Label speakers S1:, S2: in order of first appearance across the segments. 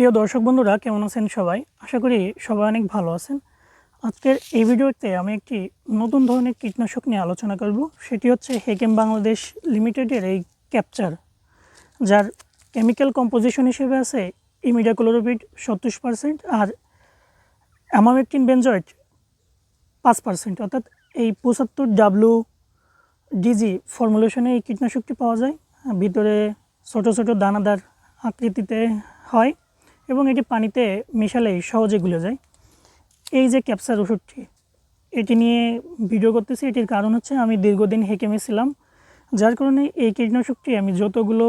S1: প্রিয় দর্শক বন্ধুরা, কেমন আছেন সবাই? আশা করি সবাই অনেক ভালো আছেন। আজকের এই ভিডিওতে আমি একটি নতুন ধরনের কীটনাশক নিয়ে আলোচনা করব। সেটি হচ্ছে হেকেম বাংলাদেশ লিমিটেডের এই ক্যাপচার, যার কেমিক্যাল কম্পোজিশন হিসেবে আছে ইমিডাক্লোরোপিড সত্তর পার্সেন্ট আর অ্যামামেকটিন বেনজয়েড পাঁচ পার্সেন্ট অর্থাৎ এই পঁচাত্তর ডাব্লু ডিজি ফর্মুলেশনে এই কীটনাশকটি পাওয়া যায়। ভিতরে ছোট ছোট দানাদার আকৃতিতে হয়। এবং এটি পানিতে মেশালেই সহজে গুলে যায়। এই যে ক্যাপসার ওষুধটি, এটি নিয়ে ভিডিও করতেছি। এটির কারণ হচ্ছে আমি দীর্ঘদিন হেকেমে ছিলাম, যার কারণে এই কীটনাশকটি আমি যতগুলো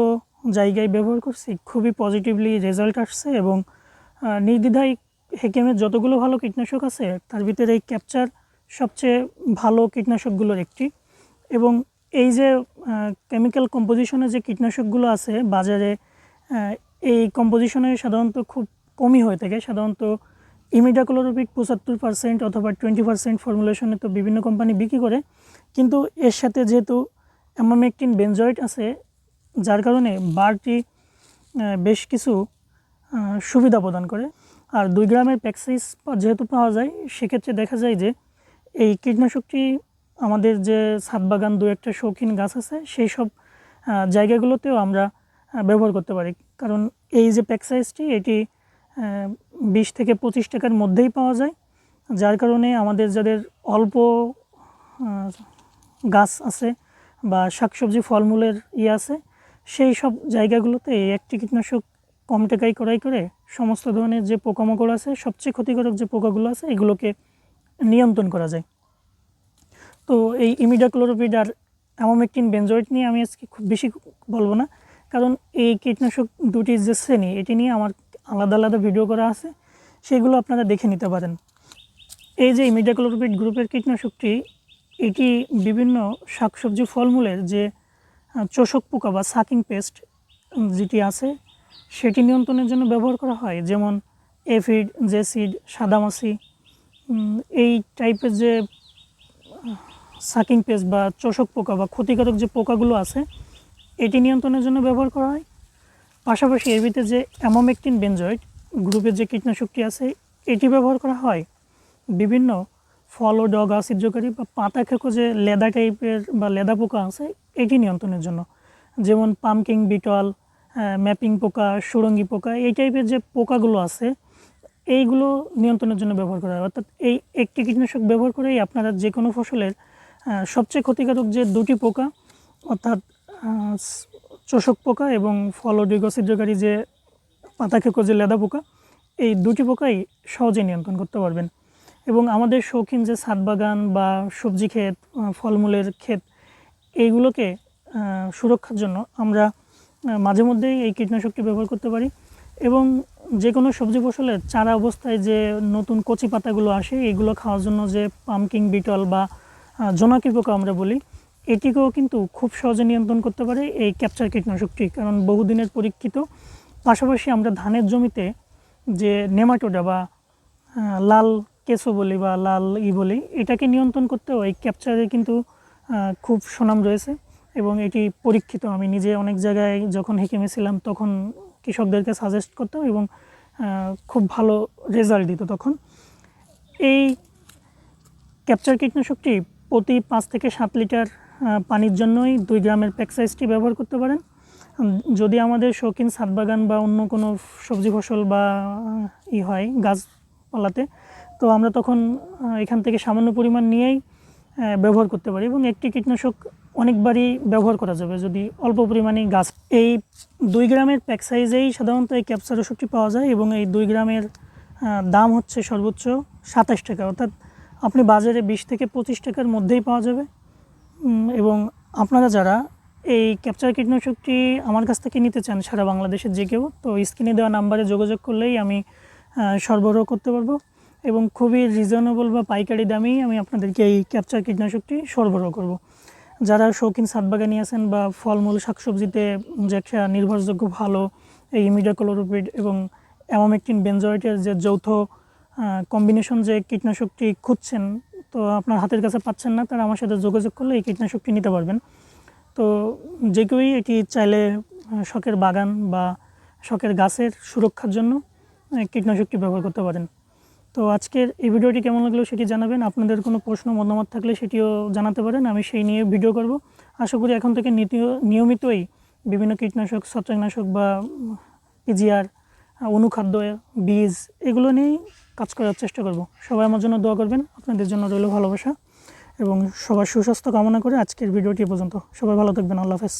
S1: জায়গায় ব্যবহার করছি, খুবই পজিটিভলি রেজাল্ট আসছে এবং নির্দ্বিধায় হেকেমের যতগুলো ভালো কীটনাশক আছে, তার ভিতরে এই ক্যাপচার সবচেয়ে ভালো কীটনাশকগুলোর একটি। এবং এই যে কেমিক্যাল কম্পোজিশনে যে কীটনাশকগুলো আছে, বাজারে এই কম্পোজিশনে সাধারণত খুব কমই হয়ে থাকে। সাধারণত ইমিডাক্লোরোপিড পঁচাত্তর পার্সেন্ট অথবা টোয়েন্টি পার্সেন্ট ফর্মুলেশনে তো বিভিন্ন কোম্পানি বিক্রি করে। কিন্তু এর সাথে যেহেতু অ্যামামেকটিন বেনজয়েড আছে, যার কারণে বারটি বেশ কিছু সুবিধা প্রদান করে। আর দুই গ্রামের প্যাক্সাইজ যেহেতু পাওয়া যায়, সেক্ষেত্রে দেখা যায় যে এই কীটনাশকটি আমাদের যে ছাদ বাগান দু একটা শৌখিন গাছ আছে, সেই সব জায়গাগুলোতেও আমরা ব্যবহার করতে পারি। কারণ এই যে প্যাক্সাইজটি এটি বিশ থেকে পঁচিশ টাকার মধ্যেই পাওয়া যায়। যার কারণে আমাদের যাদের অল্প গাছ আছে বা শাকসবজি, ফলমূলের ইয়ে আছে, সেই সব জায়গাগুলোতে এই একটি কীটনাশক কম টাকায় করাই করে সমস্ত ধরনের যে পোকামাকড় আছে, সবচেয়ে ক্ষতিকারক যে পোকাগুলো আছে, এগুলোকে নিয়ন্ত্রণ করা যায়। তো এই ইমিডাক্লোরোপিড আর অ্যামোমেকটিন বেনজয়েড নিয়ে আমি আজকে খুব বেশি বলব না। কারণ এই কীটনাশক দুটির যে শ্রেণি, এটি নিয়ে আমার আলাদা আলাদা ভিডিও করা আছে, সেগুলো আপনারা দেখে নিতে পারেন। এই যে ইমিডাক্লোরোপিড গ্রুপের কীটনাশকটি, এটি বিভিন্ন শাকসবজি ফলমূলের যে চোষক পোকা বা সাকিং পেস্ট যেটি আছে, সেটি নিয়ন্ত্রণের জন্য ব্যবহার করা হয়। যেমন এফিড জেসিড সাদামাছি এই টাইপের যে সাকিং পেস্ট বা চোষক পোকা বা ক্ষতিকারক যে পোকাগুলো আছে এটি নিয়ন্ত্রণের জন্য ব্যবহার করা হয়। পাশাপাশি এর ভিতরে যে অ্যামোমেকটিন বেনজয়েড গ্রুপের যে কীটনাশকটি আছে, এটি ব্যবহার করা হয়। বিভিন্ন ফল ও ডগা ছিদ্রকারী বা পাতা খেকো যে লেদা টাইপের বা লেদা পোকা আছে, এটি নিয়ন্ত্রণের জন্য। যেমন পামকিং বিটল ম্যাপিং পোকা, সুরঙ্গি পোকা, এই টাইপের যে পোকাগুলো আছে, এইগুলো নিয়ন্ত্রণের জন্য ব্যবহার করা হয়। অর্থাৎ এই একটি কীটনাশক ব্যবহার করেই আপনারা যে কোনো ফসলের সবচেয়ে ক্ষতিকারক যে দুটি পোকা, অর্থাৎ চোষক পোকা এবং ফলডিগ ছিদ্রকারী যে পাতা খেকো যে লেদা পোকা, এই দুটি পোকাই সহজে নিয়ন্ত্রণ করতে পারবেন। এবং আমাদের শৌখিন যে ছাদ বাগান বা সবজি ক্ষেত ফলমূলের ক্ষেত, এইগুলোকে সুরক্ষার জন্য আমরা মাঝে মধ্যেই এই কীটনাশকটি ব্যবহার করতে পারি। এবং যে কোনো সবজি ফসলের চারা অবস্থায় যে নতুন কচি পাতাগুলো আসে, এগুলো খাওয়ার জন্য যে পামকিং বিটল বা জোনাকি পোকা আমরা বলি এটিকেও কিন্তু খুব সহজে নিয়ন্ত্রণ করতে পারে এই ক্যাপচার কীটনাশকটি, কারণ বহুদিনের পরীক্ষিত। পাশাপাশি আমরা ধানের জমিতে যে নেমাটোডা বা লাল কেঁচো বলি বা লাল ই বলি, এটাকে নিয়ন্ত্রণ করতেও এই ক্যাপচারে কিন্তু খুব সুনাম রয়েছে। এবং এটি পরীক্ষিত। আমি নিজে অনেক জায়গায় যখন হেকেমে ছিলাম তখন কৃষকদেরকে সাজেস্ট করতাম এবং খুব ভালো রেজাল্ট দিত তখন। এই ক্যাপচার কীটনাশকটি প্রতি পাঁচ থেকে সাত লিটার পানির জন্যই দুই গ্রামের প্যাক সাইজটি ব্যবহার করতে পারেন। যদি আমাদের শৌখিন ছাদ বাগান বা অন্য কোনো সবজি ফসল বা ই হয় গাছপালাতে, তো আমরা তখন এখান থেকে সামান্য পরিমাণ নিয়েই ব্যবহার করতে পারি এবং একটি কীটনাশক অনেকবারই ব্যবহার করা যাবে। যদি অল্প পরিমাণে গাছ, এই দুই গ্রামের প্যাক সাইজেই সাধারণত এই ক্যাপচার ওষুধটি পাওয়া যায় এবং এই দুই গ্রামের দাম হচ্ছে সর্বোচ্চ সাতাশ টাকা। অর্থাৎ আপনি বাজারে বিশ থেকে পঁচিশ টাকার মধ্যেই পাওয়া যাবে। এবং আপনারা যারা এই ক্যাপচার কীটনাশকটি আমার কাছ থেকে নিতে চান সারা বাংলাদেশের যে কেউ, তো স্ক্রিনে দেওয়া নাম্বারে যোগাযোগ করলেই আমি সরবরাহ করতে পারব এবং খুবই রিজনেবল বা পাইকারি দামেই আমি আপনাদেরকে এই ক্যাপচার কীটনাশকটি সরবরাহ করব। যারা শৌখিন ছাদ বাগানি আছেন বা ফলমূল, শাকসবজিতে যে একটা নির্ভরযোগ্য, ভালো এই ইমিডাক্লোরোপিড এবং অ্যামোমেকটিন বেনজয়েটের যে যৌথ কম্বিনেশন যে কীটনাশকটি খুঁজছেন তো আপনার হাতের কাছে পাচ্ছেন না, তারা আমার সাথে যোগাযোগ করলে এই কীটনাশকটি নিতে পারবেন। তো যে কেউই এটি চাইলে শখের বাগান বা শখের গাছের সুরক্ষার জন্য কীটনাশকটি ব্যবহার করতে পারেন। তো আজকের এই ভিডিওটি কেমন লাগল সেটি জানাবেন। আপনাদের কোনো প্রশ্ন, মতামত থাকলে সেটিও জানাতে পারেন। আমি সেই নিয়ে ভিডিও করব। আশা করি এখন থেকে নিয়মিতই বিভিন্ন কীটনাশক, ছত্রাকনাশক বা পিজিআর অনুখাদ্য, বীজ, এগুলো নিয়েই কাজ করার চেষ্টা করব। সবাই আমার জন্য দোয়া করবেন, আপনাদের জন্য রইল ভালোবাসা এবং সবার সুস্বাস্থ্য কামনা করে আজকের ভিডিওটি পর্যন্ত। সবাই ভালো থাকবেন, আল্লাহ হাফেজ।